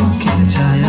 চোখে যায়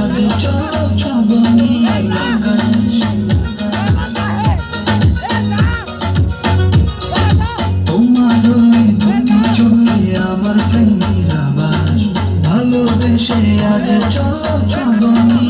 আজ চলো চবনে আকাশ তোমার দুটি চলে আমার প্রেমের আবাস। ভালোবেসে আজ চলো চবনে